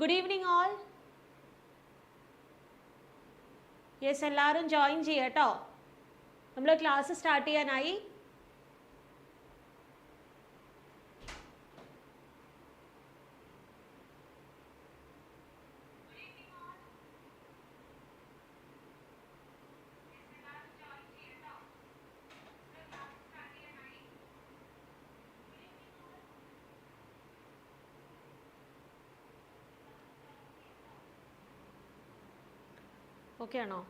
Good evening all yes എല്ലാവരും join ചെയ്യട്ടോ നമ്മൾ ക്ലാസ് സ്റ്റാർട്ട് ചെയ്യാനായി. ഓക്കെ ആണോ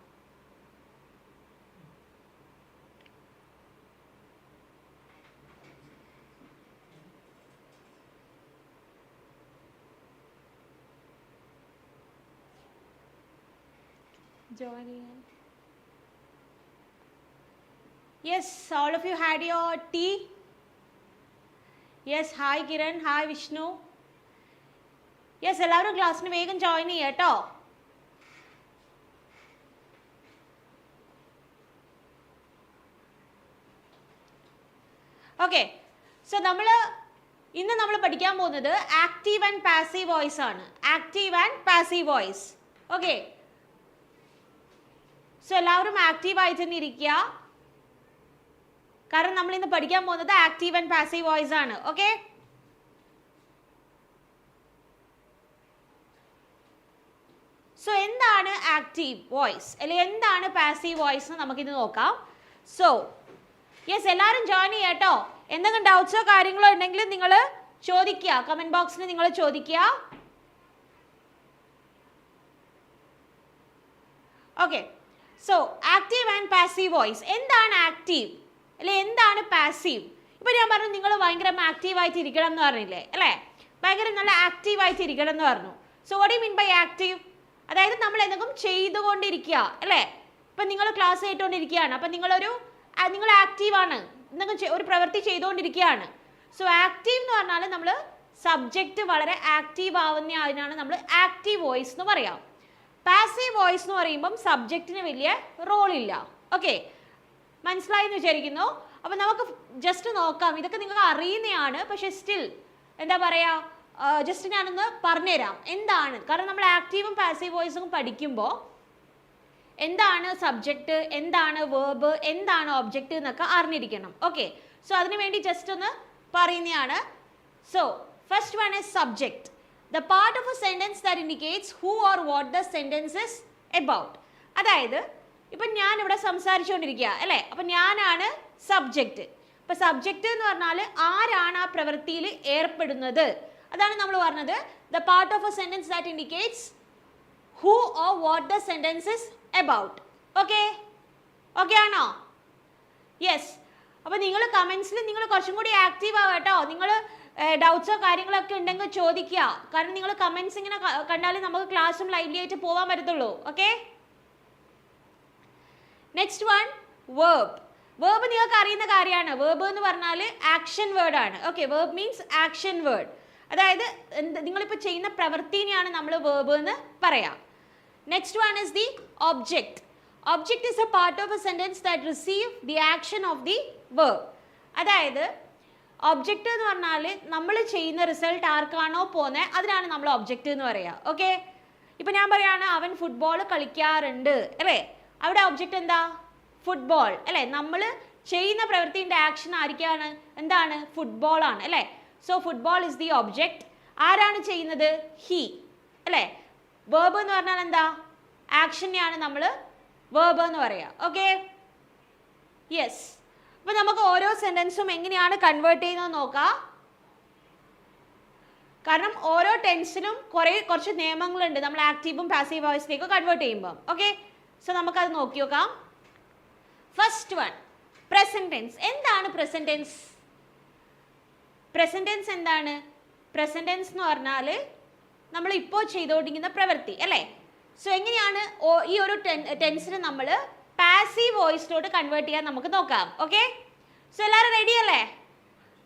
join in. Yes, all of you had your tea. Yes, hi Kiran, hi Vishnu. Yes എല്ലാവരും ക്ലാസ്സിന് വേഗം ജോയിൻ ചെയ്യുക കേട്ടോ ഓക്കെ സോ നമ്മൾ ഇന്ന് നമ്മൾ പഠിക്കാൻ പോകുന്നത് ആക്റ്റീവ് ആൻഡ് പാസീവ് വോയിസ് ആണ്. Active and passive voice okay so എല്ലാവരും ആക്റ്റീവ് ആയി തന്നെ ഇരിക്കുക. കാരണം നമ്മൾ ഇന്ന് പഠിക്കാൻ പോകുന്നത് ആക്റ്റീവ് ആൻഡ് പാസീവ് വോയിസ് ആണ്. ഓക്കെ സോ എന്താണ് ആക്റ്റീവ് വോയിസ് അല്ലെങ്കിൽ എന്താണ് പാസീവ് വോയിസ് എന്ന് നമുക്കിത് നോക്കാം. സോ യെസ് എല്ലാവരും ജോയിൻ ചെയ്യാട്ടോ എന്തെങ്കിലും ഡൗട്ട്സോ കാര്യങ്ങളോ ഉണ്ടെങ്കിൽ നിങ്ങൾ ചോദിക്കുക. കമന്റ് ബോക്സിൽ നിങ്ങൾ ചോദിക്കുക. Okay so active and passive voice എന്താണ് ആക്റ്റീവ് അല്ലെ എന്താണ് പാസീവ് ഇപ്പൊ ഞാൻ പറഞ്ഞു നിങ്ങൾ ഭയങ്കര ആക്റ്റീവ് ആയിട്ട് ഇരിക്കണം എന്ന് പറഞ്ഞില്ലേ? അല്ലേ? ഭയങ്കര നല്ല ആക്റ്റീവ് ആയിട്ട് ഇരിക്കണം എന്ന് പറഞ്ഞു. So what you mean by active അതായത് നമ്മൾ എന്തെങ്കിലും ചെയ്തുകൊണ്ടിരിക്കുക. അല്ലേ? ഇപ്പൊ നിങ്ങൾ ക്ലാസ് കേട്ടുകൊണ്ടിരിക്കുകയാണ് അപ്പൊ നിങ്ങളൊരു നിങ്ങൾ ആക്റ്റീവ് ആണ്. നിങ്ങൾ ഒരു പ്രവൃത്തി ചെയ്തുകൊണ്ടിരിക്കുകയാണ്. സോ ആക്റ്റീവ് എന്ന് പറഞ്ഞാൽ നമ്മൾ സബ്ജക്റ്റ് വളരെ ആക്റ്റീവ് ആവുന്ന അതിനാണ് നമ്മൾ ആക്റ്റീവ് വോയിസ് എന്ന് പറയാം. പാസീവ് വോയിസ് എന്ന് പറയുമ്പം സബ്ജക്റ്റിന് വലിയ റോൾ ഇല്ല. ഓക്കെ മനസ്സിലായി എന്ന് വിചാരിക്കുന്നു? അപ്പം നമുക്ക് ജസ്റ്റ് നോക്കാം. ഇതൊക്കെ നിങ്ങൾക്ക് അറിയുന്നതാണ്. പക്ഷേ സ്റ്റിൽ എന്താ പറയുക ജസ്റ്റ് ഞാനൊന്ന് പറഞ്ഞുതരാം. എന്താണ്? കാരണം നമ്മൾ ആക്റ്റീവും പാസീവ് വോയിസും പഠിക്കുമ്പോൾ എന്താണ് സബ്ജക്റ്റ് എന്താണ് വേർബ് എന്താണ് ഒബ്ജക്റ്റ് എന്നൊക്കെ അറിഞ്ഞിരിക്കണം. ഓക്കെ സോ അതിനു വേണ്ടി ജസ്റ്റ് ഒന്ന് പറയുന്നതാണ് so first one is subject the part of a sentence that indicates who or what the sentence is about അതായത് ഇപ്പം ഞാൻ ഇവിടെ സംസാരിച്ചുകൊണ്ടിരിക്കുക അല്ലേ? അപ്പം ഞാനാണ് സബ്ജക്റ്റ് ഇപ്പം സബ്ജക്റ്റ് എന്ന് പറഞ്ഞാൽ ആരാണ് ആ പ്രവൃത്തിയിൽ ഏർപ്പെടുന്നത്? അതാണ് നമ്മൾ പറഞ്ഞത്. The part of a sentence that indicates who or what the sentence is about okay okay ആണോ? യെസ് അപ്പോൾ നിങ്ങൾ കമൻസിൽ നിങ്ങൾ കുറച്ചും കൂടി ആക്റ്റീവ് ആവുക കേട്ടോ. നിങ്ങൾ ഡൗട്ട്സോ കാര്യങ്ങളൊക്കെ ഉണ്ടെങ്കിൽ ചോദിക്കുക. കാരണം നിങ്ങൾ കമൻസ് ഇങ്ങനെ കണ്ടാലേ നമുക്ക് ക്ലാസ്സും ലൈവ്ലി ആയിട്ട് പോകാൻ പറ്റത്തുള്ളൂ. Okay next one verb verb നിങ്ങൾക്ക് അറിയുന്ന കാര്യമാണ്. വേർബ് എന്ന് പറഞ്ഞാൽ ആക്ഷൻ വേർഡാണ് okay verb means action word അതായത് നിങ്ങളിപ്പോൾ ചെയ്യുന്ന പ്രവൃത്തിനെയാണ് നമ്മൾ വേർബ് എന്ന് പറയാം. Next one is the object object is a part of a sentence that receive the action of the verb അതായത് ഒബ്ജക്റ്റ് എന്ന് പറഞ്ഞാൽ നമ്മൾ ചെയ്യുന്ന റിസൾട്ട് ആർക്കാണോ പോകുന്നത് അതിനാണ് നമ്മൾ ഒബ്ജക്റ്റ് എന്ന് പറയുക ഓക്കെ ഇപ്പം ഞാൻ പറയുകയാണ് അവൻ ഫുട്ബോൾ കളിക്കാറുണ്ട് അല്ലേ? അവിടെ ഒബ്ജക്റ്റ് എന്താ? ഫുട്ബോൾ അല്ലേ? നമ്മൾ ചെയ്യുന്ന പ്രവൃത്തിന്റെ ആക്ഷൻ ആയിരിക്കാണ് എന്താണ്? ഫുട്ബോൾ ആണ് അല്ലേ? So football is the object ആരാണ് ചെയ്യുന്നത്? ഹി അല്ലേ? വേർബ് എന്ന് പറഞ്ഞാൽ എന്താ? ആക്ഷനെയാണ് നമ്മൾ വേർബ് എന്ന് പറയുക ഓക്കെ യെസ് അപ്പൊ നമുക്ക് ഓരോ സെന്റൻസും എങ്ങനെയാണ് കൺവേർട്ട് ചെയ്യുന്നത് നോക്കാം. കാരണം ഓരോ ടെൻസിനും കുറേ കുറച്ച് നിയമങ്ങളുണ്ട്. നമ്മൾ ആക്റ്റീവും പാസീവ് വോയിസിലേക്ക് കൺവേർട്ട് ചെയ്യുമ്പോൾ ഓക്കെ സോ നമുക്കത് നോക്കി നോക്കാം. ഫസ്റ്റ് വൺ പ്രസന്റ് ടെൻസ് എന്താണ് പ്രസന്റ് ടെൻസ് പ്രസന്റ് ടെൻസ് എന്താണ്? പ്രസന്റ് ടെൻസ് എന്ന് പറഞ്ഞാൽ നമ്മൾ ഇപ്പോൾ ചെയ്തുകൊണ്ടിരിക്കുന്ന പ്രവൃത്തി അല്ലേ? സോ എങ്ങനെയാണ് ഈ ഒരു ടെൻസിനെ നമ്മൾ പാസീവ് വോയിസിലോട്ട് കൺവേർട്ട് ചെയ്യാൻ നമുക്ക് നോക്കാം ഓക്കെ സോ എല്ലാവരും റെഡി അല്ലേ?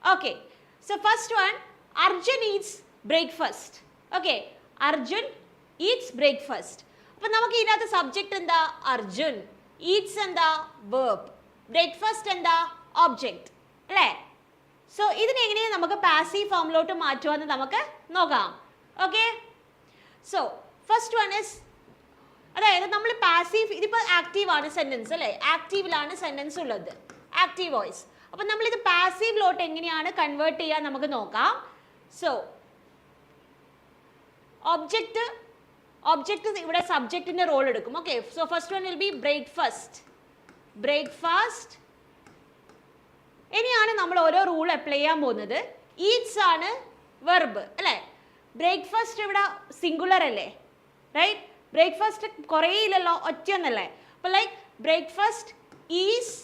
Okay so first one Arjun eats breakfast okay Arjun eats breakfast അപ്പം നമുക്ക് ഇതിനകത്ത് സബ്ജക്റ്റ് എന്താ? അർജുൻ ഈറ്റ്സ് എന്താ? വേർബ് ബ്രേക്ക്ഫാസ്റ്റ് എന്താ? ഒബ്ജക്റ്റ് അല്ലേ? സോ ഇതിനെങ്ങനെയാണ് നമുക്ക് പാസീവ് ഫോമിലോട്ട് മാറ്റുമെന്ന് നമുക്ക് നോക്കാം. Okay so first one is അതായത് നമ്മൾ പാസീവ് ഇതിപ്പോൾ ആക്റ്റീവ് ആണ് സെന്റൻസ് അല്ലേ? ആക്റ്റീവിലാണ് സെന്റൻസ് ഉള്ളത്. ആക്റ്റീവ് വോയിസ് അപ്പം നമ്മളിത് പാസീവിലോട്ട് എങ്ങനെയാണ് കൺവേർട്ട് ചെയ്യാൻ നമുക്ക് നോക്കാം. സോ ഒബ്ജക്റ്റ് ഒബ്ജക്റ്റ് ഇവിടെ സബ്ജക്റ്റിന്റെ റോൾ എടുക്കും. Okay so first one will be breakfast breakfast ഇനിയാണ് നമ്മൾ ഓരോ റൂൾ അപ്ലൈ ചെയ്യാൻ പോകുന്നത്. ഈറ്റ്സ് ആണ് വെർബ് അല്ലേ? ബ്രേക്ക്ഫാസ്റ്റ് ഇവിടെ സിംഗുലർ അല്ലേ? റൈറ്റ് ബ്രേക്ക്ഫാസ്റ്റ് കുറേ ഇല്ലല്ലോ ഒറ്റയൊന്നല്ലേ? അപ്പോൾ like breakfast is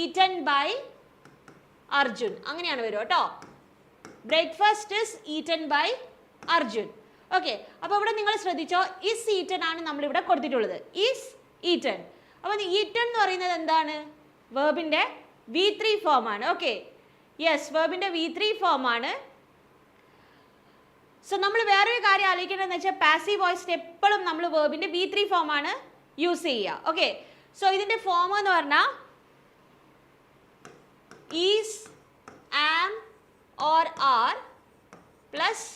eaten by Arjun. അങ്ങനെയാണ് വരുമോ കേട്ടോ. Breakfast is eaten by Arjun. Okay അപ്പോൾ ഇവിടെ നിങ്ങൾ ശ്രദ്ധിച്ചോ ഇസ് ഈറ്റൻ ആണ് നമ്മൾ ഇവിടെ കൊടുത്തിട്ടുള്ളത് ഇസ് ഈറ്റൻ അപ്പോൾ ഈറ്റൻ എന്ന് പറയുന്നത് എന്താണ്? വേർബിന്റെ വി ത്രീ ആണ്. ഓക്കെ യെസ് വേർബിന്റെ വി ത്രീ ആണ്. സോ നമ്മൾ വേറൊരു കാര്യം ആലോചിക്കേണ്ടതെന്ന് വെച്ചാൽ പാസീവ് വോയിസിന് എപ്പോഴും നമ്മൾ വേർബിന്റെ വി ത്രീ ഫോം ആണ് യൂസ് ചെയ്യുക. ഓക്കെ സോ ഇതിന്റെ ഫോം എന്ന് പറഞ്ഞാൽ is am or are plus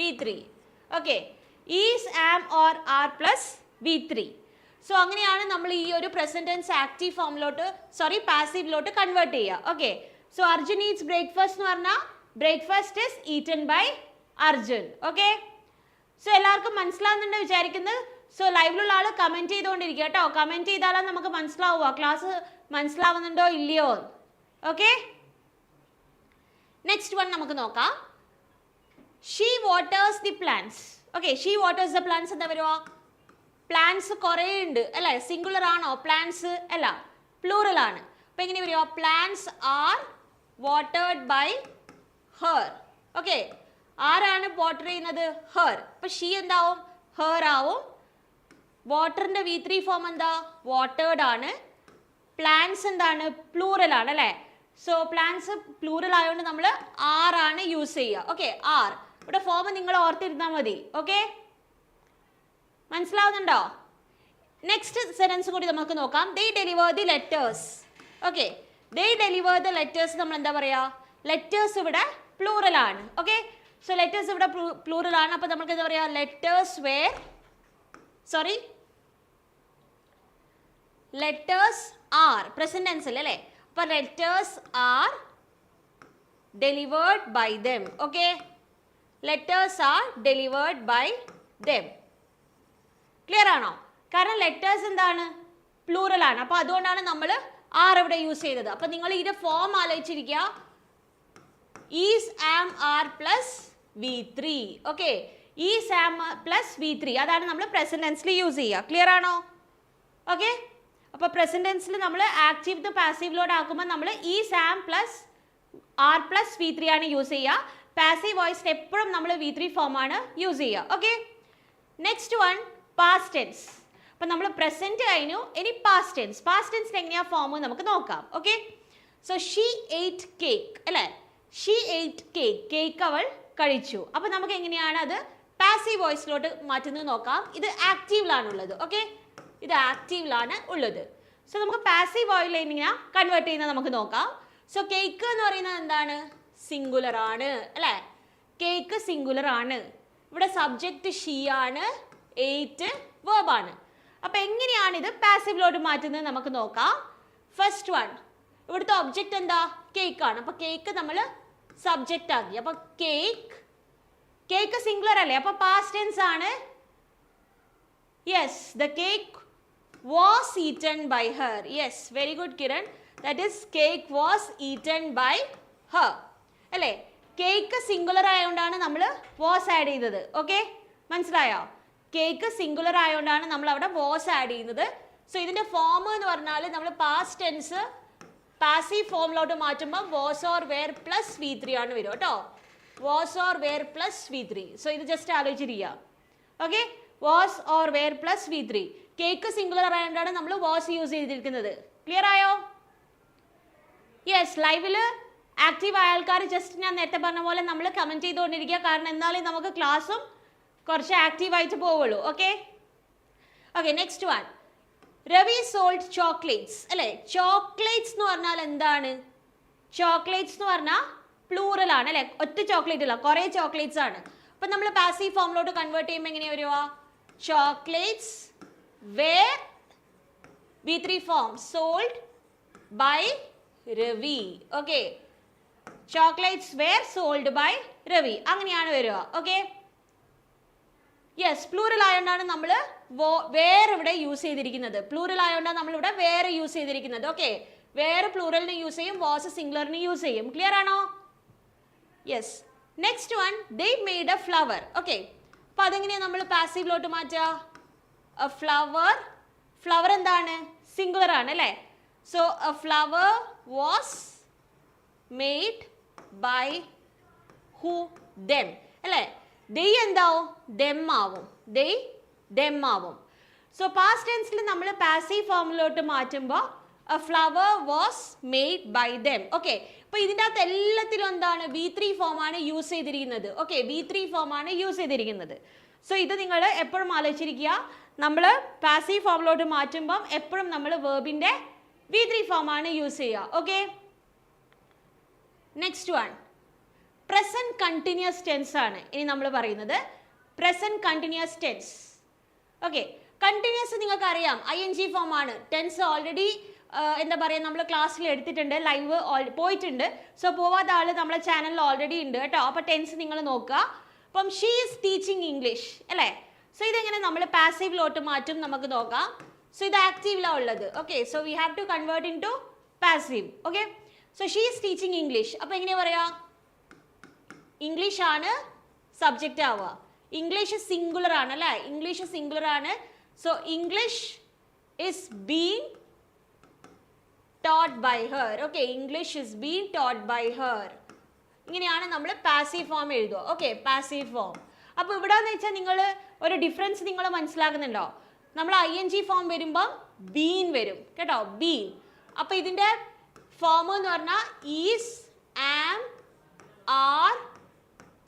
V three okay is am or are plus V three so അങ്ങനെയാണ് നമ്മൾ ഈ ഒരു പ്രസന്റൻസ് ആക്റ്റീവ് ഫോമിലോട്ട് സോറി പാസീവിലോട്ട് കൺവേർട്ട് ചെയ്യുക. Okay so Arjun eats breakfast എന്ന് പറഞ്ഞാൽ breakfast is eaten by Arjun okay so എല്ലാവർക്കും മനസ്സിലാവുന്നുണ്ട് വിചാരിക്കുന്നത്? സോ ലൈവിലുള്ള ആൾ കമന്റ് ചെയ്തുകൊണ്ടിരിക്കുക കേട്ടോ. കമന്റ് ചെയ്താലാണ് നമുക്ക് മനസ്സിലാവുക. ക്ലാസ് മനസ്സിലാവുന്നുണ്ടോ ഇല്ലയോ? ഓക്കെ നെക്സ്റ്റ് വൺ നമുക്ക് നോക്കാം. She waters the plants okay she waters the plants എന്താ വരുക പ്ലാന്റ്സ് കുറേ ഉണ്ട് അല്ലേ? സിംഗുലർ ആണോ? പ്ലാന്റ്സ് അല്ല പ്ലൂറൽ ആണ്. അപ്പൊ എങ്ങനെ വരുക പ്ലാന്റ്സ് ആർ വാട്ടേഡ് ബൈ ഹെർ ഓക്കെ ആരാണ് വാട്ടർ ചെയ്യുന്നത്? ഹെർ അപ്പൊ ഷീ എന്താവും? ഹെർ ആവും. വാട്ടറിന്റെ വി ത്രീ ഫോം എന്താ? വാട്ടേർഡ് ആണ്. പ്ലാന്റ്സ് എന്താണ്? പ്ലൂറൽ ആണ് അല്ലേ? സോ പ്ലാന്റ്സ് പ്ലൂറൽ ആയതുകൊണ്ട് നമ്മൾ ആർ ആണ് യൂസ് ചെയ്യുക. ഓക്കെ ആർ ഇവിടെ ഫോം നിങ്ങൾ ഓർത്തിരുന്നാൽ മതി. ഓക്കെ മനസ്സിലാവുന്നുണ്ടോ? നെക്സ്റ്റ് സെന്റൻസ് കൂടി നമുക്ക് നോക്കാം. They deliver the letters okay they deliver the letters നമ്മൾ എന്താ പറയുക ലെറ്റേഴ്സ് ഇവിടെ പ്ലൂറൽ ആണ്. ഓക്കെ സോ ലെറ്റേഴ്സ് ഇവിടെ പ്ലൂറൽ ആണ്. അപ്പോൾ നമുക്ക് എന്താ പറയുക letters were sorry letters are present അല്ലേ? അല്ലേ? അപ്പൊ letters are delivered by them okay letters are delivered by them clear ആണോ? കാരണം ലെറ്റേഴ്സ് എന്താണ്? പ്ലൂറൽ ആണ്. അപ്പൊ അതുകൊണ്ടാണ് നമ്മൾ ആർ ഇവിടെ യൂസ് ചെയ്തത്. അപ്പൊ നിങ്ങൾ ഇതിന്റെ form ആലോചിച്ചിരിക്കുക. Is am are plus V three okay is am plus V three അതാണ് നമ്മൾ ടെൻസിൽ യൂസ് ചെയ്യുക. ക്ലിയർ ആണോ? ഓക്കെ അപ്പോൾ ടെൻസിൽ നമ്മൾ ആക്റ്റീവ് പാസീവ് ലോഡ് ആക്കുമ്പോൾ നമ്മൾ ഈ Sam plus are plus V three ആണ് യൂസ് ചെയ്യുക. പാസീവ് വോയിസിൽ എപ്പോഴും നമ്മൾ വി ത്രീ ഫോം ആണ് യൂസ് ചെയ്യുക. Okay next one past tense അപ്പം നമ്മൾ പ്രസന്റ് കഴിഞ്ഞു. ഇനി പാസ്റ്റ് ടെൻസ് പാസ്റ്റ് ടെൻസിൽ എങ്ങനെയാണ് ഫോം നമുക്ക് നോക്കാം. Okay so she ate cake അല്ലേ? ഷീ എയ്റ്റ് കേക്ക് കേക്ക് അവൾ കഴിച്ചു. അപ്പോൾ നമുക്ക് എങ്ങനെയാണ് അത് പാസീവ് വോയിസിലോട്ട് മാറ്റുന്നത് നോക്കാം. ഇത് ആക്റ്റീവിലാണുള്ളത് ഓക്കെ ഇത് ആക്റ്റീവിലാണ് ഉള്ളത്. സോ നമുക്ക് പാസീവ് വോയിൽ എങ്ങനെയാ കൺവേർട്ട് ചെയ്യുന്നത് നമുക്ക് നോക്കാം. സോ കേക്ക് എന്ന് പറയുന്നത് എന്താണ്? സിംഗുലർ ആണ് അല്ലേ? കേക്ക് സിംഗുലർ ആണ്. ഇവിടെ സബ്ജക്റ്റ് ഷീ ആണ് എയ്റ്റ് ആണ്. അപ്പൊ എങ്ങനെയാണ് ഇത് പാസീവിലോട്ട് മാറ്റുന്നത് നമുക്ക് നോക്കാം. ഫസ്റ്റ് വൺ ഇവിടുത്തെ ഒബ്ജക്റ്റ് എന്താ? കേക്ക് ആണ്. അപ്പൊ കേക്ക് നമ്മൾ സബ്ജക്റ്റ് ആക്കി അപ്പൊ കേക്ക് കേക്ക് സിംഗുലർ അല്ലേ? അപ്പൊ പാസ്റ്റ് ടെൻസ് ആണ്. Yes the cake was eaten by her yes very good Kiran that is cake was eaten by her അല്ലേ? കേക്ക് സിംഗുലർ ആയതുകൊണ്ടാണ് നമ്മൾ വാസ് ആഡ് ചെയ്തത്. ഓക്കെ മനസ്സിലായോ? കേക്ക് സിംഗുലർ ആയതുകൊണ്ടാണ് നമ്മൾ അവിടെ വാസ് ആഡ് ചെയ്യുന്നത്. സോ ഇതിന്റെ ഫോം എന്ന് പറഞ്ഞാൽ നമ്മൾ പാസ്റ്റ് ടെൻസ് പാസീവ് ഫോമിലോട്ട് മാറ്റുമ്പോൾ was or were plus V three ആണ് വരും കേട്ടോ. Was or were plus V three so ഇത് just ആലോചിച്ചിരിക്കുക okay was or were plus V three cake singular ആയതുകൊണ്ടാണ് നമ്മൾ വാസ് യൂസ് ചെയ്തിരിക്കുന്നത്. ക്ലിയർ ആയോ? യെസ് ലൈവിൽ ആക്റ്റീവ് ആയ ആൾക്കാർ ജസ്റ്റ് ഞാൻ നേരത്തെ പറഞ്ഞ പോലെ നമ്മൾ കമന്റ് ചെയ്തുകൊണ്ടിരിക്കുക. കാരണം എന്നാലും നമുക്ക് ക്ലാസ്സും കുറച്ച് ആക്റ്റീവ് ആയിട്ട് പോവുള്ളൂ. Okay okay next one Ravi sold chocolates അല്ലേ? ചോക്ലേറ്റ്സ് എന്ന് പറഞ്ഞാൽ എന്താണ്? ചോക്ലേറ്റ്സ് എന്ന് പറഞ്ഞാൽ പ്ലൂറൽ ആണ് അല്ലേ? ഒറ്റ ചോക്ലേറ്റ് അല്ല കുറേ ചോക്ലേറ്റ്സ് ആണ്. അപ്പൊ നമ്മൾ പാസീവ് ഫോമിലോട്ട് കൺവേർട്ട് ചെയ്യുമ്പോൾ എങ്ങനെ വരുക? Chocolates were V three form sold by Ravi okay chocolates were sold by Ravi അങ്ങനെയാണ് വരിക. ഓക്കെ യെസ് പ്ലൂറൽ ആയതുകൊണ്ടാണ് നമ്മൾ വേറെ ഇവിടെ യൂസ് ചെയ്തിരിക്കുന്നത്. പ്ലൂറൽ ആയതുകൊണ്ടാണ് നമ്മൾ ഇവിടെ വേറെ യൂസ് ചെയ്തിരിക്കുന്നത്. ഓക്കെ വേറെ പ്ലൂറലിന് യൂസ് ചെയ്യും വാസ് സിംഗുലറിന് യൂസ് ചെയ്യും. ക്ലിയർ ആണോ? Yes next one they made a flower okay അപ്പൊ അതെങ്ങനെയാ നമ്മൾ പാസീവിലോട്ട് മാറ്റുക എ ഫ്ലവർ ഫ്ലവർ എന്താണ്? സിംഗുലർ ആണ് അല്ലേ? So a flower was made by who them അല്ലേ? ദൈ എന്താവും? ദെം ആവും. ദൈ ദെം ആവും സോ പാസ്റ്റ് ടെൻസിൽ നമ്മൾ പാസീവ് ഫോമിലോട്ട് മാറ്റുമ്പോൾ a flower was made by them okay അപ്പോൾ ഇതിന്റെ അകത്ത് എല്ലാത്തിലും എന്താണ്? വി ത്രീ ഫോം ആണ് യൂസ് ചെയ്തിരിക്കുന്നത്. ഓക്കെ വി ത്രീ ഫോം ആണ് യൂസ് ചെയ്തിരിക്കുന്നത്. സോ ഇത് നിങ്ങൾ എപ്പോഴും ആലോചിച്ചിരിക്കുക. നമ്മൾ പാസീവ് ഫോമിലോട്ട് മാറ്റുമ്പം എപ്പോഴും നമ്മൾ വേർബിന്റെ വി ത്രീ ഫോം ആണ് യൂസ് ചെയ്യുക. Okay next one present continuous tense ആണ് ഇനി നമ്മൾ പറയുന്നത്. Present continuous tense okay continuous നിങ്ങൾക്ക് അറിയാം ഐ എൻ ജി ഫോം ആണ് ടെൻസ് ഓൾറെഡി എന്താ പറയുക നമ്മൾ ക്ലാസ്സിൽ എടുത്തിട്ടുണ്ട്. ലൈവ് പോയിട്ടുണ്ട്. സോ പോവാത്ത ആൾ നമ്മളെ ചാനലിൽ ഓൾറെഡി ഉണ്ട് കേട്ടോ. അപ്പോൾ ടെൻസ് നിങ്ങൾ നോക്കുക. അപ്പം ഷീ ഈസ് ടീച്ചിങ് ഇംഗ്ലീഷ് അല്ലേ? സോ ഇതെങ്ങനെ നമ്മൾ പാസീവിലോട്ട് മാറ്റും നമുക്ക് നോക്കാം. സോ ഇത് ആക്റ്റീവിലാണ് ഉള്ളത്. Okay so we have to convert into passive okay so she is teaching English അപ്പോൾ എങ്ങനെയാ പറയുക ആണ് സബ്ജക്റ്റ് ആവുക. ഇംഗ്ലീഷ് സിംഗുലർ ആണ് അല്ലേ? ഇംഗ്ലീഷ് സിംഗുലർ ആണ്. So English is being taught by her okay English is being taught by her ഇങ്ങനെയാണ് നമ്മൾ പാസീവ് ഫോം എഴുതുക. ഓക്കെ പാസീവ് ഫോം അപ്പോൾ ഇവിടെ എന്ന് വെച്ചാൽ നിങ്ങൾ ഒരു ഡിഫറൻസ് നിങ്ങൾ മനസ്സിലാക്കുന്നുണ്ടോ? നമ്മൾ ഐ എൻ ജി ഫോം വരുമ്പം ബീൻ വരും. കേട്ടോ? ബീൻ അപ്പോൾ ഇതിന്റെ ഫോം എന്ന് പറഞ്ഞാൽ is am are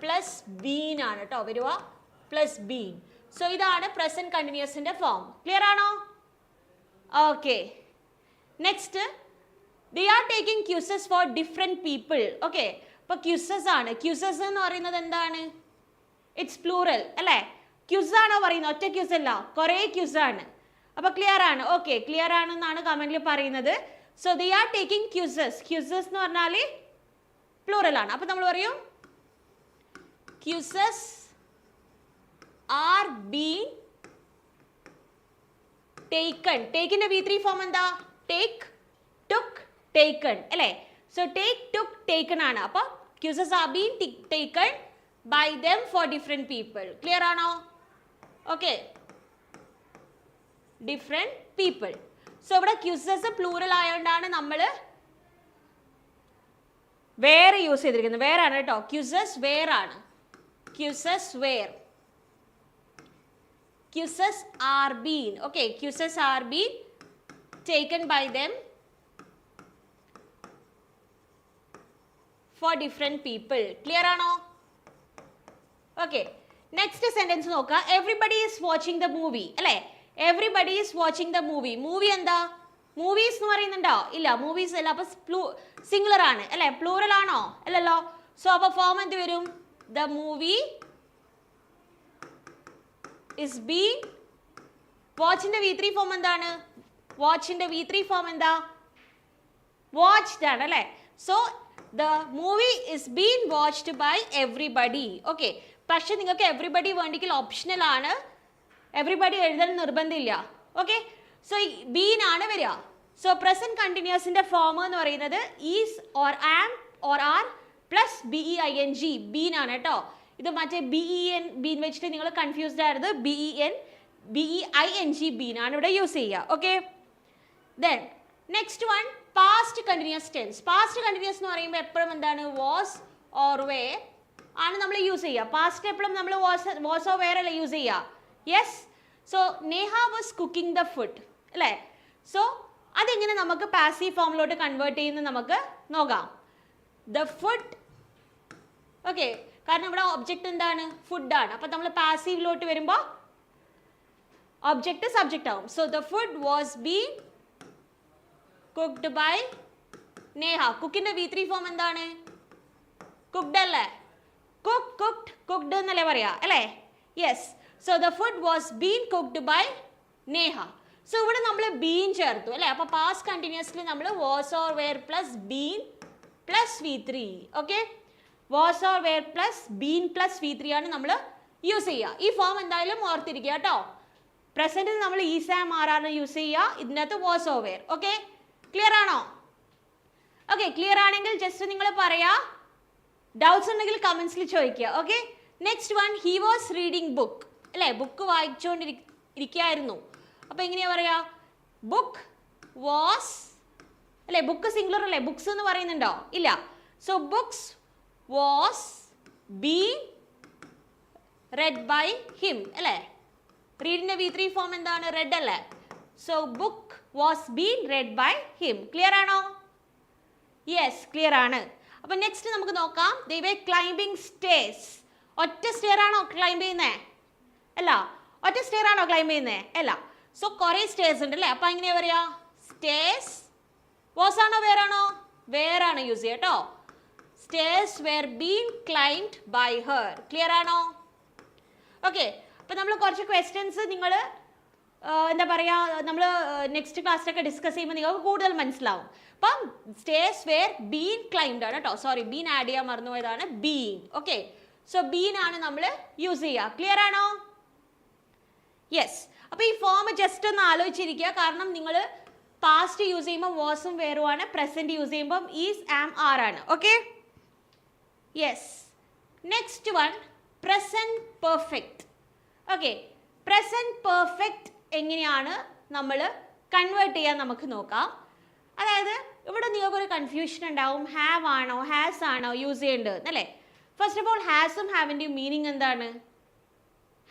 plus been ആണ് കേട്ടോ വരുക പ്ലസ് ബീൻ സോ ഇതാണ് പ്രസന്റ് കണ്ടിന്യൂസിന്റെ ഫോം ക്ലിയർ ആണോ? Okay next they are taking queues for different people okay ഇപ്പൊ ക്യൂസസ് ആണ്. ക്യൂസസ് എന്ന് പറയുന്നത് എന്താണ്? ഇറ്റ്സ് പ്ലൂറൽ അല്ലേ? ക്യൂസ് ആണോ പറയുന്നത്? ഒറ്റ ക്യൂസ് അല്ല. കുറേ ക്യൂസ് ആണ്. അപ്പൊ ക്ലിയർ ആണ്. ഓക്കെ ക്ലിയർ ആണെന്നാണ് കമന്റിൽ പറയുന്നത്. So they are taking queues queues എന്ന് പറഞ്ഞാൽ പ്ലൂറൽ ആണ്. അപ്പൊ നമ്മൾ പറയും ക്യൂസസ് ആർ ബീൻ ടേക്കൺ ടേക്കിന്റെ വി ത്രീ ഫോം എന്താ? ടേക്ക് ടുക്ക് ടേക്കൺ അല്ലേ? സോ ടേക്ക് ടുക്ക് ടേക്കൺ ആണ്. അപ്പൊ queues are been taken by them for different people clear ആണോ? ഓക്കെ ഡിഫറെന്റ് പീപ്പിൾ സോ ഇവിടെ ക്യൂസസ് പ്ലൂറൽ ആയതുകൊണ്ടാണ് നമ്മൾ വേറെ യൂസ് ചെയ്തിരിക്കുന്നത്. വേറെ ആണ് കേട്ടോ. ക്യൂസസ് വേർ ആണ്. Quizzes were quizzes are been okay queues are been taken by them for different people clear ആണോ? Okay next sentence നോക്കുക everybody is watching the movie അല്ലേ? Everybody is watching the movie movie എന്താ? Movies എന്ന് പറയുന്നുണ്ടോ? ഇല്ല movies അല്ല. അപ്പൊ singular ആണ് അല്ലെ? പ്ലൂറൽ ആണോ? അല്ലല്ലോ. സോ അപ്പൊ ഫോം എന്ത് വരും? ദ മൂവി ഇസ് ബീ വാച്ചിന്റെ വി ത്രീ ഫോം എന്താണ്? വാച്ചിന്റെ വി ത്രീ ഫോം എന്താ? വാച്ച്ഡ് ആണ് അല്ലേ? So the movie is been watched by everybody okay പക്ഷെ നിങ്ങൾക്ക് എവ്രിബഡി വേണ്ടെങ്കിൽ ഓപ്ഷണൽ ആണ്. എവ്രിബഡി എഴുതാൻ നിർബന്ധമില്ല. ഓക്കെ സോ ബീൻ ആണ് വരിക. സോ പ്രസന്റ് കണ്ടിന്യൂസിന്റെ ഫോം എന്ന് പറയുന്നത് is or am or are plus B E I N G been ആണ് കേട്ടോ. ഇത് മറ്റേ ബി ഇ എൻ ബീൻ വെച്ചിട്ട് നിങ്ങൾ കൺഫ്യൂസ്ഡ് ആയിരുന്നത് B E N B E I N G been ആണ് ഇവിടെ യൂസ് ചെയ്യുക okay then next one past continuous tense past continuous എന്ന് പറയുമ്പോൾ എപ്പോഴും എന്താണ്? വാസ് ഓർ വേ ആണ് നമ്മൾ യൂസ് ചെയ്യുക. പാസ്റ്റ് എപ്പോഴും നമ്മൾ വാസ് വാസ് ഓർ വേർ അല്ലേ യൂസ് ചെയ്യുക. Yes so Neha was cooking the food അല്ലേ? സോ അതെങ്ങനെ നമുക്ക് പാസീവ് ഫോമിലോട്ട് കൺവേർട്ട് ചെയ്യുന്നത് നമുക്ക് നോക്കാം. ദ ഫുഡ് ഓക്കെ കാരണം ഇവിടെ ഒബ്ജക്റ്റ് എന്താണ്? ഫുഡാണ് അപ്പം നമ്മൾ പാസീവിലോട്ട് വരുമ്പോൾ ഒബ്ജക്റ്റ് സബ്ജക്റ്റ് ആവും. So the food was been cooked by Neha കുക്കിന്റെ V three form എന്താണ്? കുക്ഡ് അല്ലേ? കുക്ക് കുക്ഡ് കുക്ഡ് എന്നല്ലേ പറയാ? അല്ലേ? Yes so the food was been cooked by Neha so ഇവിടെ നമ്മൾ ബീൻ ചേർത്തു. അല്ലേ? അപ്പോൾ പാസ് കണ്ടിന്യൂസ്ലി നമ്മൾ was or were plus been plus V three okay was or were plus been plus V three ആണ് നമ്മൾ യൂസ് ചെയ്യുക. ഈ ഫോം എന്തായാലും ഓർത്തിരിക്കുക കേട്ടോ. പ്രസന്റിൽ നമ്മൾ ഈ ആർ ആറിന് യൂസ് ചെയ്യുക. ഇതിനകത്ത് was or were okay clear ആണോ? ഓക്കെ ക്ലിയർ ആണെങ്കിൽ ജസ്റ്റ് നിങ്ങൾ പറയാ. ഡൗട്ട്സ് ഉണ്ടെങ്കിൽ കമന്റ്സിൽ ചോദിക്കുക. Okay next one he was reading book അല്ലേ? ബുക്ക് വായിച്ചുകൊണ്ടിരിക്കുകയായിരുന്നു അപ്പോൾ എങ്ങനെയാ പറയാ? ബുക്ക് വാസ് അല്ലേ? ബുക്ക് സിംഗുലർ അല്ലേ? ബുക്സ് എന്ന് പറയുന്നുണ്ടോ? ഇല്ല. So books was be read by him അല്ലേ? റീഡിന്റെ വി ത്രീ ഫോം എന്താണ്? റെഡ് അല്ലേ? So book was be read by him clear ആണോ? യെസ് ക്ലിയർ ആണ്. അപ്പൊ നെക്സ്റ്റ് നമുക്ക് നോക്കാം. ദൈവേ ക്ലൈംബിംഗ് സ്റ്റേസ് ഒറ്റ സ്റ്റെയർ ആണോ ക്ലൈംബ് ചെയ്യുന്നേ? അല്ല ഒറ്റ സ്റ്റെയർ ആണോ ക്ലൈംബ് ചെയ്യുന്നേ? അല്ല. സോ കുറേ സ്റ്റേഴ്സ് ഉണ്ട് അല്ലേ? അപ്പൊ എങ്ങനെയാ പറയാ സ്റ്റേസ് വാസ് ആണോ വേറാണോ? വേറാണ് യൂസ് കേട്ടോ stairs were been climbed by her clear ആണോ? ഓക്കെ അപ്പം നമ്മൾ കുറച്ച് ക്വസ്റ്റ്യൻസ് നിങ്ങൾ എന്താ പറയുക നമ്മൾ നെക്സ്റ്റ് ക്ലാസ്സിലൊക്കെ ഡിസ്കസ് ചെയ്യുമ്പോൾ നിങ്ങൾക്ക് കൂടുതൽ മനസ്സിലാവും. അപ്പം സ്റ്റേഴ്സ് വെയർ ബീൻ ക്ലൈംഡ് ആണ് കേട്ടോ സോറി ബീൻ ആഡ് ചെയ്യാൻ മറന്നുപോയതാണ് ബീൻ ഓക്കെ സോ ബീൻ ആണ് നമ്മൾ യൂസ് ചെയ്യുക. ക്ലിയർ ആണോ? യെസ് അപ്പോൾ ഈ ഫോം ജസ്റ്റ് ഒന്ന് ആലോചിച്ചിരിക്കുക. കാരണം നിങ്ങൾ പാസ്റ്റ് യൂസ് ചെയ്യുമ്പോൾ വേഴ്സും വേറുമാണ് പ്രസന്റ് യൂസ് ചെയ്യുമ്പം ഈസ് ആം ആർ ആണ്. Okay yes next one present perfect okay present perfect എങ്ങനെയാണ് നമ്മൾ കൺവേർട്ട് ചെയ്യാൻ നമുക്ക് നോക്കാം. അതായത് ഇവിടെ നിങ്ങൾക്കൊരു കൺഫ്യൂഷൻ ഉണ്ടാവും. ഹാവ് ആണോ ഹാസ് ആണോ യൂസ് ചെയ്യേണ്ടത് അല്ലേ? ഫസ്റ്റ് ഓഫ് ഓൾ ഹാസും ഹാവിന്റെയും മീനിങ് എന്താണ്?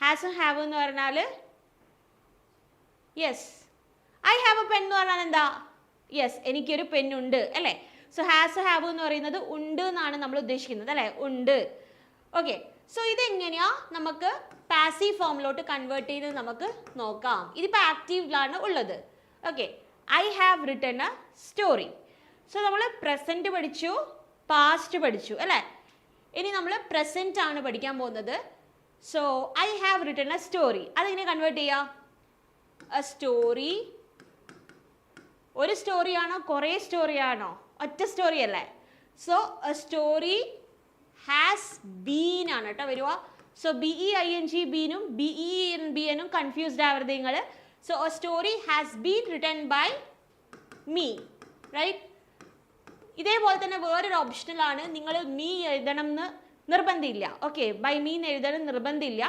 ഹാസും ഹാവ് എന്ന് പറഞ്ഞാൽ yes I have a pen എന്ന് പറഞ്ഞാൽ എന്താ? യെസ് എനിക്കൊരു പെന്നുണ്ട് അല്ലേ? സോ ഹാസ് ഹാവ് എന്ന് പറയുന്നത് ഉണ്ട് എന്നാണ് നമ്മൾ ഉദ്ദേശിക്കുന്നത് അല്ലേ? ഉണ്ട്. ഓക്കെ സോ ഇതെങ്ങനെയാ നമുക്ക് പാസീവ് ഫോമിലോട്ട് കൺവേർട്ട് ചെയ്ത് നമുക്ക് നോക്കാം. ഇതിപ്പോൾ ആക്റ്റീവിലാണ് ഉള്ളത്. Okay I have written a story so നമ്മൾ പ്രസന്റ് പഠിച്ചു പാസ്റ്റ് പഠിച്ചു അല്ലേ? ഇനി നമ്മൾ പ്രസന്റ് ആണ് പഠിക്കാൻ പോകുന്നത്. So I have written a story അതെങ്ങനെ കൺവേർട്ട് ചെയ്യാം? എ സ്റ്റോറി ഒരു സ്റ്റോറിയാണോ കുറേ സ്റ്റോറിയാണോ ഒറ്റ സ്റ്റോറി അല്ലേ? So a story has been ആണ് കേട്ടോ വരുവ. So B E I N G ബീനും B E N B എനും കൺഫ്യൂസ്ഡ് ആവരുത് നിങ്ങൾ so a story has been written by me right ഇതേപോലെ തന്നെ വേറൊരു ഓപ്ഷനിലാണ് നിങ്ങൾ മീ എഴുതണം എന്ന് നിർബന്ധമില്ല. ഓക്കെ ബൈ മീൻ എഴുതണം നിർബന്ധമില്ല.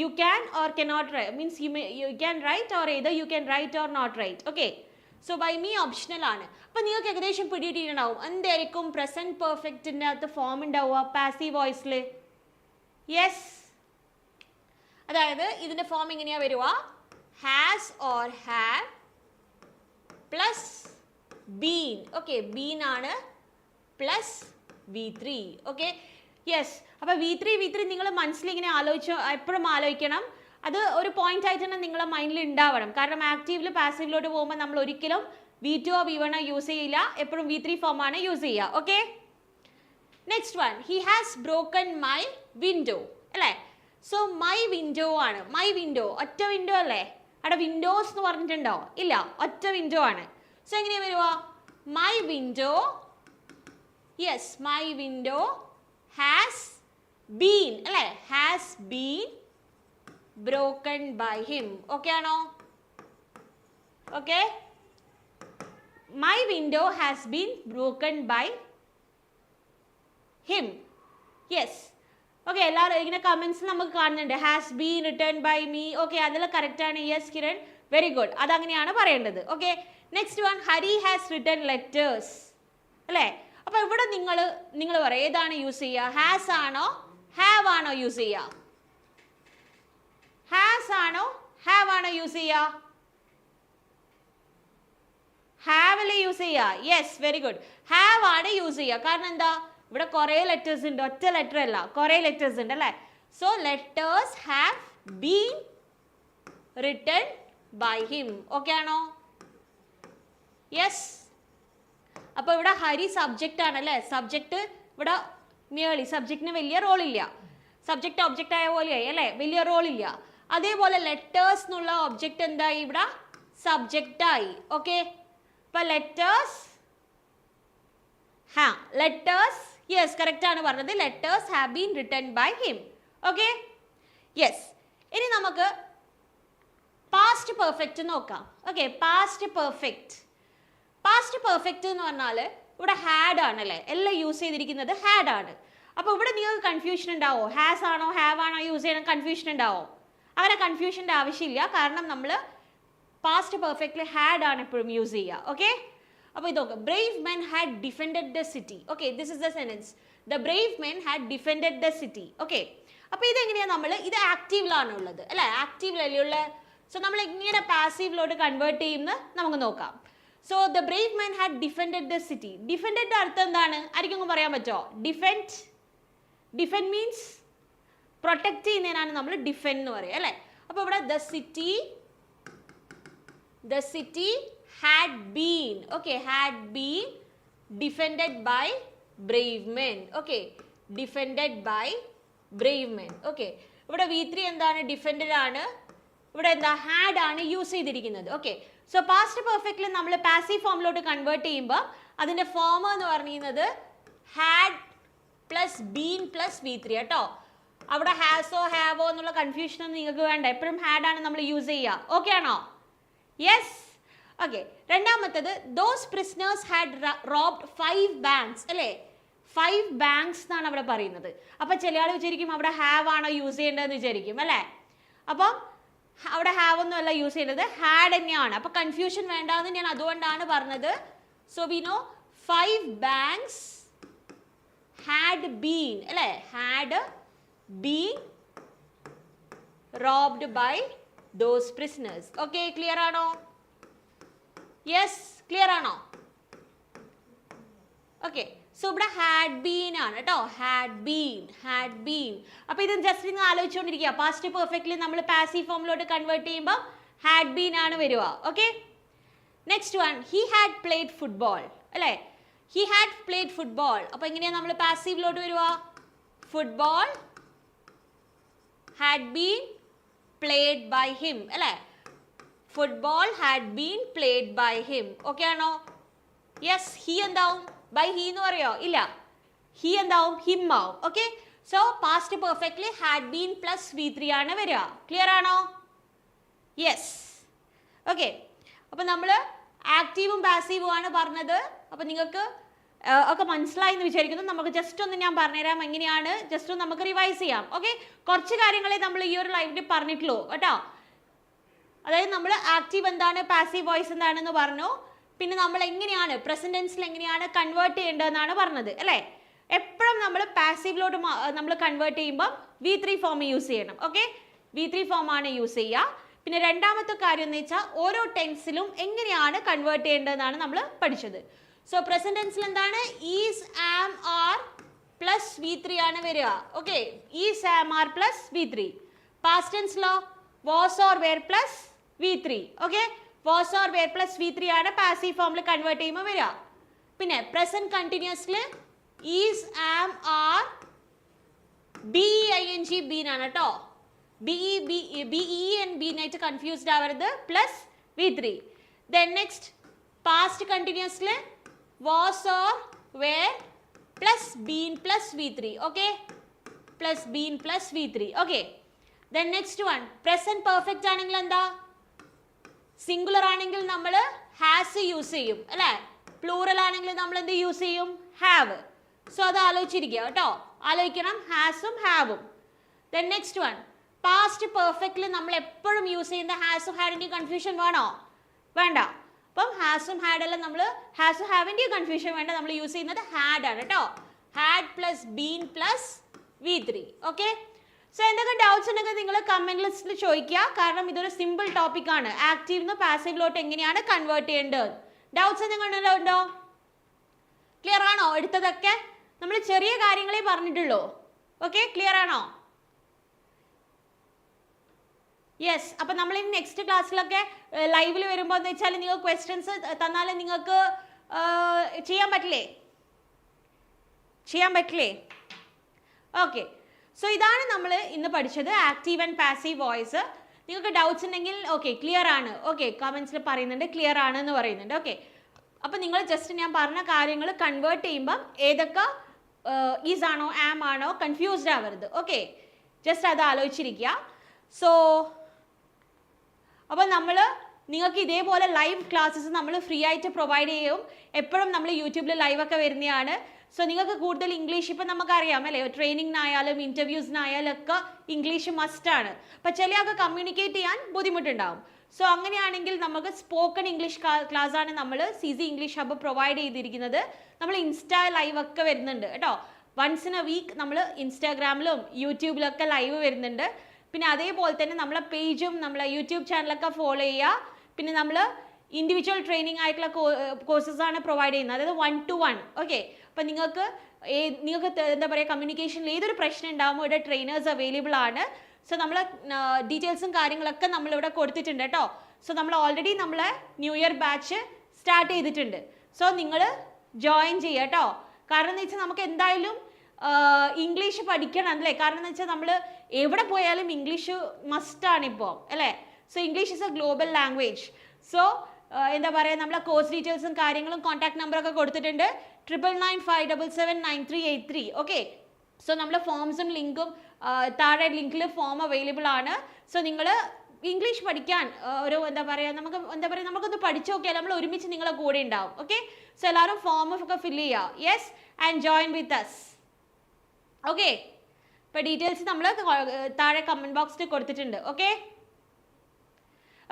You can or can not write means you you can write or എഴുതോ you can write or not write okay so by me optional ആണ്. അപ്പം നിങ്ങൾക്ക് ഏകദേശം പിടിയിട്ടിട്ടുണ്ടാവും. എന്തായിരിക്കും? പ്രസന്റ് പെർഫെക്റ്റിന്റെ അകത്ത് ഫോം ഉണ്ടാവുക. പാസീവ് വോയിസിൽ യെസ് അതായത് ഇതിന്റെ ഫോം എങ്ങനെയാ വരുക? Has or have plus been okay been ആണ് plus V three okay yes അപ്പോൾ വി ത്രീ വി ത്രീ നിങ്ങൾ മനസ്സിൽ ഇങ്ങനെ ആലോചിച്ച് എപ്പോഴും ആലോചിക്കണം. അത് ഒരു പോയിന്റ് ആയിട്ട് തന്നെ നിങ്ങളെ മൈൻഡിൽ ഉണ്ടാവണം കാരണം ആക്റ്റീവിൽ പാസീവിലോട്ട് പോകുമ്പോൾ നമ്മൾ ഒരിക്കലും V two V one use ചെയ്യില്ല. എപ്പോഴും വി ത്രീ ആണ് യൂസ് ചെയ്യുക okay next one he has broken my window അല്ലേ? സോ മൈ വിൻഡോ ആണ്. മൈ വിൻഡോ ഒറ്റ വിൻഡോ അല്ലേ? അവിടെ വിൻഡോസ് എന്ന് പറഞ്ഞിട്ടുണ്ടോ? ഇല്ല. ഒറ്റ വിൻഡോ ആണ്. സോ എങ്ങനെയാ വരുക my window yes my window has been അല്ലേ? Has been broken by him okay ആണോ? Okay my window has been broken by him yes okay എല്ലാവരും ഇങ്ങനെ കമൻസ് നമുക്ക് കാണുന്നുണ്ട്. Has been written by me okay അതെല്ലാം കറക്റ്റാണ് യെസ് കിരൺ വെരി ഗുഡ് അതങ്ങനെയാണ് പറയേണ്ടത്. Okay next one Hari has written letters അല്ലേ? അപ്പോൾ ഇവിടെ നിങ്ങൾ നിങ്ങൾ പറയും. ഏതാണ് യൂസ് ചെയ്യുക? ഹാസ് ആണോ? ഹാവ് ആണോ യൂസ് ചെയ്യുക? ഹാസ് ആണോ? ഹാവ് ആണോ യൂസ് ചെയ്യുക ഹാവിൽ യൂസ് ചെയ്യുക യെസ് വെരി ഗുഡ് ഹാവ് ആണ് യൂസ് ചെയ്യുക കാരണം എന്താ? ഇവിടെ കുറേ ലെറ്റേഴ്സ് ഉണ്ട്. ഒറ്റ ലെറ്റർ അല്ല. കുറേ ലെറ്റേഴ്സ് ഉണ്ട് അല്ലേ? So letters have been written by him okay ആണോ? യെസ് അപ്പോൾ ഇവിടെ ഹരി സബ്ജക്റ്റ് ആണല്ലേ സബ്ജക്റ്റ് ഇവിടെ നിയർലി സബ്ജക്റ്റിന് വലിയ റോൾ ഇല്ല. സബ്ജക്റ്റ് ഒബ്ജക്റ്റ് ആയ പോലെയായി അല്ലേ? വലിയ റോൾ ഇല്ല. അതേപോലെ ലെറ്റേഴ്സ് എന്നുള്ള ഒബ്ജക്റ്റ് എന്തായി ഇവിടെ? സബ്ജക്റ്റ് ആയി. ഓക്കെ ഇപ്പൊ ലെറ്റേഴ്സ് ഹാ ലെറ്റേഴ്സ് യെസ് കറക്റ്റ് ആണ് പറഞ്ഞത്. Letters have been written by him okay yes ഇനി നമുക്ക് പാസ്റ്റ് പെർഫെക്റ്റ് നോക്കാം. Okay past perfect past perfect എന്ന് പറഞ്ഞാൽ ഇവിടെ ഹാഡ് ആണ് അല്ലേ എല്ലാം യൂസ് ചെയ്തിരിക്കുന്നത് ഹാഡ് ആണ്. അപ്പോൾ ഇവിടെ നിങ്ങൾക്ക് കൺഫ്യൂഷൻ ഉണ്ടാവോ? ഹാസ് ആണോ? ഹാവ് ആണോ? യൂസ് ചെയ്യണം. കൺഫ്യൂഷൻ ഉണ്ടാവോ? അങ്ങനെ കൺഫ്യൂഷന്റെ ആവശ്യമില്ല. കാരണം നമ്മൾ പാസ്റ്റ് പെർഫെക്റ്റ്ലി ഹാഡ് ആണ് എപ്പോഴും യൂസ് ചെയ്യുക. ഓക്കെ അപ്പോൾ ഇതൊക്കെ brave men had defended the city okay this is the sentence the brave men had defended the city okay അപ്പോൾ ഇതെങ്ങനെയാണ് നമ്മൾ ഇത് ആക്റ്റീവിലാണ് ഉള്ളത്. അല്ലേ? ആക്റ്റീവിലല്ലേ ഉള്ളത് സോ നമ്മൾ എങ്ങനെ പാസീവിലോട്ട് കൺവേർട്ട് ചെയ്യുമെന്ന് നമുക്ക് നോക്കാം. So the brave men had defended the city defended അർത്ഥം എന്താണ്? ആർക്കെങ്കിലും പറയാൻ പറ്റുമോ ഡിഫെൻഡ് ഡിഫെൻഡ് മീൻസ് പ്രൊട്ടക്ട് ചെയ്യുന്നതിനാണ് നമ്മൾ ഡിഫെൻഡ് എന്ന് പറയുക അല്ലേ? അപ്പോൾ ഇവിടെ the city the city had been okay had been defend by brave men okay defend by brave men okay ഇവിടെ വി ത്രീ എന്താണ്? ഡിഫെൻഡഡ് ആണ്. ഇവിടെ എന്താ? ഹാഡ് ആണ് യൂസ് ചെയ്തിരിക്കുന്നത് ഓക്കെ സോ പാസ്റ്റ് പെർഫെക്റ്റിൽ നമ്മൾ പാസീവ് ഫോമിലോട്ട് കൺവേർട്ട് ചെയ്യുമ്പോൾ അതിന്റെ ഫോം എന്ന് പറയുന്നത് had plus been plus V three കേട്ടോ. അവിടെ ഹാസോ ഹാവോ എന്നുള്ള കൺഫ്യൂഷൻ ഒന്നും നിങ്ങൾക്ക് വേണ്ട. എപ്പോഴും ഹാഡ് ആണ് നമ്മൾ യൂസ് ചെയ്യുക. ഓക്കെ ആണോ? യെസ് ഓക്കെ രണ്ടാമത്തത് those prisoners had robbed five banks അല്ലേ? ഫൈവ് ബാങ്ക്സ് എന്നാണ് അവിടെ പറയുന്നത്. അപ്പം ചില ആൾ വിചാരിക്കും അവിടെ ഹാവ് ആണോ യൂസ് ചെയ്യേണ്ടതെന്ന് വിചാരിക്കും. അല്ലേ? അപ്പം അവിടെ ഹാവ് ഒന്നും അല്ല യൂസ് ചെയ്യേണ്ടത്. ഹാഡ് തന്നെയാണ്. അപ്പം കൺഫ്യൂഷൻ വേണ്ടാന്ന് ഞാൻ അതുകൊണ്ടാണ് പറഞ്ഞത്. So we know five banks had been അല്ലേ? Had been robbed by those prisoners. Okay, clear ആണോ? യെസ് ക്ലിയർ ആണോ? ഓക്കെ സോ ഇവിടെ ഹാഡ് ബീൻ ആണ് കേട്ടോ. ഹാഡ് ബീൻ ഹാഡ് ബീൻ അപ്പോൾ ഇത് ജസ്റ്റ് നിങ്ങൾ ആലോചിച്ചുകൊണ്ടിരിക്കുക പാസ്റ്റ് പെർഫെക്റ്റ്ലി നമ്മൾ പാസീവ് ഫോമിലോട്ട് കൺവേർട്ട് ചെയ്യുമ്പോൾ ഹാഡ് ബീൻ ആണ് വരിക. Okay next one he had played football അല്ലേ? ഹി ഹാഡ് പ്ലേഡ് ഫുട്ബോൾ അപ്പോൾ എങ്ങനെയാണ് നമ്മൾ പാസീവിലോട്ട് വരിക football had been played by him അല്ലേ? Football had been played by him okay ആണോ? യെസ് ഹി എന്താവും? ബൈ ഹി എന്ന് പറയോ? ഇല്ല. ഹി എന്താവും? ഹിം ആവും. Okay so past perfectly had been plus V three ആണ് വരിക. ക്ലിയർ ആണോ? യെസ് ഓക്കെ അപ്പം നമ്മൾ ആക്റ്റീവും പാസീവും ആണ് പറഞ്ഞത്. അപ്പം നിങ്ങൾക്ക് ഒക്കെ മനസ്സിലായി എന്ന് വിചാരിക്കുന്നു. നമുക്ക് ജസ്റ്റ് ഒന്ന് ഞാൻ പറഞ്ഞുതരാം. എങ്ങനെയാണ്? ജസ്റ്റ് ഒന്ന് നമുക്ക് റിവൈസ് ചെയ്യാം. ഓക്കെ കുറച്ച് കാര്യങ്ങളെ നമ്മൾ ഈ ഒരു ലൈവിൽ പറഞ്ഞിട്ടുള്ളൂ. കേട്ടോ? അതായത് നമ്മൾ ആക്റ്റീവ് എന്താണ്? പാസീവ് വോയിസ് എന്താണെന്ന് പറഞ്ഞു. പിന്നെ നമ്മൾ എങ്ങനെയാണ്? പ്രസന്റൻസിൽ എങ്ങനെയാണ് കൺവേർട്ട് ചെയ്യേണ്ടതെന്നാണ് പറഞ്ഞത്. അല്ലേ? എപ്പോഴും നമ്മൾ പാസീവിലോട്ട് നമ്മൾ കൺവേർട്ട് ചെയ്യുമ്പോൾ വി ത്രീ ഫോം യൂസ് ചെയ്യണം. ഓക്കെ വി ത്രീ ഫോം ആണ് യൂസ് ചെയ്യുക. പിന്നെ രണ്ടാമത്തെ കാര്യം എന്ന് വെച്ചാൽ ഓരോ ടെൻസിലും എങ്ങനെയാണ് കൺവേർട്ട് ചെയ്യേണ്ടതെന്നാണ് നമ്മൾ പഠിച്ചത്. സോ പ്രസന്റ് ടെൻസിൽ എന്താണ്? Is am are plus V three ആണ് വരിക. Okay is am are plus V three past ടെൻസിലോ was or were plus V three okay was or were plus V three ആണ് പാസീവ് ഫോമിൽ convert ചെയ്യുമ്പോൾ വരിക. പിന്നെ present കണ്ടിന്യൂസ്ല് is am are B I N G been ആണ് കേട്ടോ B E B B E N been ആയിട്ട് confused ആവരുത് plus V three then next past കണ്ടിന്യൂസ്ല് were plus been plus V three okay plus been plus V three okay then next one present perfect ആണെങ്കിൽ എന്താ? Singular ആണെങ്കിൽ നമ്മൾ has use ചെയ്യും അല്ലേ? Plural ആണെങ്കിൽ നമ്മൾ എന്ത് യൂസ് ചെയ്യും? ഹാവ് സോ അത് ആലോചിച്ചിരിക്കുക കേട്ടോ. ആലോചിക്കണം ഹാസും ഹാവും then next one past perfectly നമ്മൾ എപ്പോഴും യൂസ് ചെയ്യുന്ന ഹാസും ഹാഡിന്റെ കൺഫ്യൂഷൻ വേണോ? വേണ്ട. അപ്പം ഹാസും ഹാഡെല്ലാം നമ്മൾ ഹാസ് ഹാവിന്റെ കൺഫ്യൂഷൻ വേണ്ട നമ്മൾ യൂസ് ചെയ്യുന്നത് ഹാഡ് ആണ് കേട്ടോ had plus been plus V three okay so എന്തൊക്കെ ഡൗട്ട്സ് ഉണ്ടെങ്കിൽ നിങ്ങൾ കമന്റ് ലിസ്റ്റിൽ ചോദിക്കുക. കാരണം ഇതൊരു സിമ്പിൾ ടോപ്പിക് ആണ്. ആക്റ്റീവ് നിന്ന് പാസീവിലോട്ട് എങ്ങനെയാണ് കൺവേർട്ട് ചെയ്യേണ്ടത്? ഡൗട്ട്സ് എന്തെങ്കിലും ഉണ്ടോ? ക്ലിയർ ആണോ? എടുത്തതൊക്കെ നമ്മൾ ചെറിയ കാര്യങ്ങളെ പറഞ്ഞിട്ടുള്ളൂ. ഓക്കെ ക്ലിയർ ആണോ? യെസ് അപ്പം നമ്മൾ ഇനി നെക്സ്റ്റ് ക്ലാസ്സിലൊക്കെ ലൈവിൽ വരുമ്പോൾ എന്ന് വെച്ചാൽ നിങ്ങൾ ക്വസ്റ്റ്യൻസ് തന്നാൽ നിങ്ങൾക്ക് ചെയ്യാൻ പറ്റില്ലേ? ചെയ്യാൻ പറ്റില്ലേ? ഓക്കെ സോ ഇതാണ് നമ്മൾ ഇന്ന് പഠിച്ചത് ആക്റ്റീവ് ആൻഡ് പാസീവ് വോയിസ് നിങ്ങൾക്ക് ഡൗട്ട്സ് ഉണ്ടെങ്കിൽ ഓക്കെ ക്ലിയർ ആണ്. ഓക്കെ കമൻസിൽ പറയുന്നുണ്ട് ക്ലിയർ ആണ് എന്ന് പറയുന്നുണ്ട്. ഓക്കെ അപ്പോൾ നിങ്ങൾ ജസ്റ്റ് ഞാൻ പറഞ്ഞ കാര്യങ്ങൾ കൺവേർട്ട് ചെയ്യുമ്പോൾ ഏതൊക്കെ ഈസ് ആണോ ആം ആണോ കൺഫ്യൂസ്ഡ് ആവരുത്. ഓക്കെ ജസ്റ്റ് അത് ആലോചിച്ചിരിക്കുക. സോ അപ്പോൾ നമ്മൾ നിങ്ങൾക്ക് ഇതേപോലെ ലൈവ് ക്ലാസ്സസ് നമ്മൾ ഫ്രീ ആയിട്ട് പ്രൊവൈഡ് ചെയ്യും. എപ്പോഴും നമ്മൾ യൂട്യൂബിൽ ലൈവൊക്കെ വരുന്നതാണ് സോ നിങ്ങൾക്ക് കൂടുതൽ ഇംഗ്ലീഷ് ഇപ്പം നമുക്കറിയാം അല്ലേ? ട്രെയിനിങ്ങിനായാലും ഇന്റർവ്യൂസിനായാലും ഒക്കെ ഇംഗ്ലീഷ് മസ്റ്റാണ് അപ്പം ചില ആൾക്ക് കമ്മ്യൂണിക്കേറ്റ് ചെയ്യാൻ ബുദ്ധിമുട്ടുണ്ടാവും. സോ അങ്ങനെയാണെങ്കിൽ നമുക്ക് സ്പോക്കൺ ഇംഗ്ലീഷ് ക്ലാസ് ആണ് നമ്മൾ C C English hub provide ചെയ്തിരിക്കുന്നത്. നമ്മൾ ഇൻസ്റ്റാ ലൈവ് ഒക്കെ വരുന്നുണ്ട് കേട്ടോ. വൺസ് ഇൻ എ വീക്ക് നമ്മൾ ഇൻസ്റ്റാഗ്രാമിലും യൂട്യൂബിലൊക്കെ ലൈവ് വരുന്നുണ്ട്. പിന്നെ അതേപോലെ തന്നെ നമ്മളെ പേജും നമ്മളെ യൂട്യൂബ് ചാനലൊക്കെ ഫോളോ ചെയ്യുക. പിന്നെ നമ്മൾ ഇൻഡിവിജ്വൽ ട്രെയിനിങ് ആയിട്ടുള്ള കോഴ്സസ് ആണ് പ്രൊവൈഡ് ചെയ്യുന്നത്. അതായത് വൺ ടു വൺ ഓക്കെ അപ്പം നിങ്ങൾക്ക് നിങ്ങൾക്ക് എന്താ പറയുക കമ്മ്യൂണിക്കേഷനിൽ ഏതൊരു പ്രശ്നം ഉണ്ടാകുമ്പോൾ ഇവിടെ ട്രെയിനേഴ്സ് അവൈലബിൾ ആണ്. സോ നമ്മൾ ഡീറ്റെയിൽസും കാര്യങ്ങളൊക്കെ നമ്മളിവിടെ കൊടുത്തിട്ടുണ്ട് കേട്ടോ. സോ നമ്മൾ ഓൾറെഡി നമ്മളെ ന്യൂ ഇയർ ബാച്ച് സ്റ്റാർട്ട് ചെയ്തിട്ടുണ്ട്. സോ നിങ്ങൾ ജോയിൻ ചെയ്യുക കേട്ടോ. കാരണം എന്ന് വെച്ചാൽ നമുക്ക് എന്തായാലും ഇംഗ്ലീഷ് പഠിക്കണം അല്ലേ? കാരണം എന്ന് വെച്ചാൽ നമ്മൾ എവിടെ പോയാലും ഇംഗ്ലീഷ് മസ്റ്റാണ് ഇപ്പോൾ അല്ലേ? So English is a global language so എന്താ പറയുക നമ്മളെ കോഴ്സ് ഡീറ്റെയിൽസും കാര്യങ്ങളും കോൺടാക്ട് നമ്പറൊക്കെ കൊടുത്തിട്ടുണ്ട്. Triple nine five double seven nine three eight three okay so നമ്മൾ ഫോംസും ലിങ്കും താഴെ ലിങ്കിൽ ഫോം അവൈലബിൾ ആണ്. സോ നിങ്ങൾ ഇംഗ്ലീഷ് പഠിക്കാൻ ഒരു എന്താ പറയുക നമുക്ക് എന്താ പറയുക നമുക്കൊന്ന് പഠിച്ചു നോക്കിയാൽ നമ്മൾ ഒരുമിച്ച് നിങ്ങളെ കൂടെ ഉണ്ടാവും ഓക്കെ സോ എല്ലാവരും ഫോം ഒക്കെ ഫില്ല് ചെയ്യുക. Yes and join with us okay ഇപ്പോൾ ഡീറ്റെയിൽസ് നമ്മൾ താഴെ കമന്റ് ബോക്സിൽ കൊടുത്തിട്ടുണ്ട്. ഓക്കെ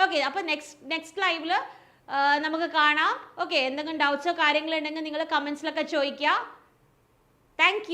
ഓക്കെ അപ്പോൾ നെക്സ്റ്റ് നെക്സ്റ്റ് ലൈവിൽ നമുക്ക് കാണാം. ഓക്കെ എന്തെങ്കിലും ഡൗട്ട്സോ കാര്യങ്ങളുണ്ടെങ്കിൽ നിങ്ങൾ കമൻസിലൊക്കെ ചോദിക്കുക. താങ്ക്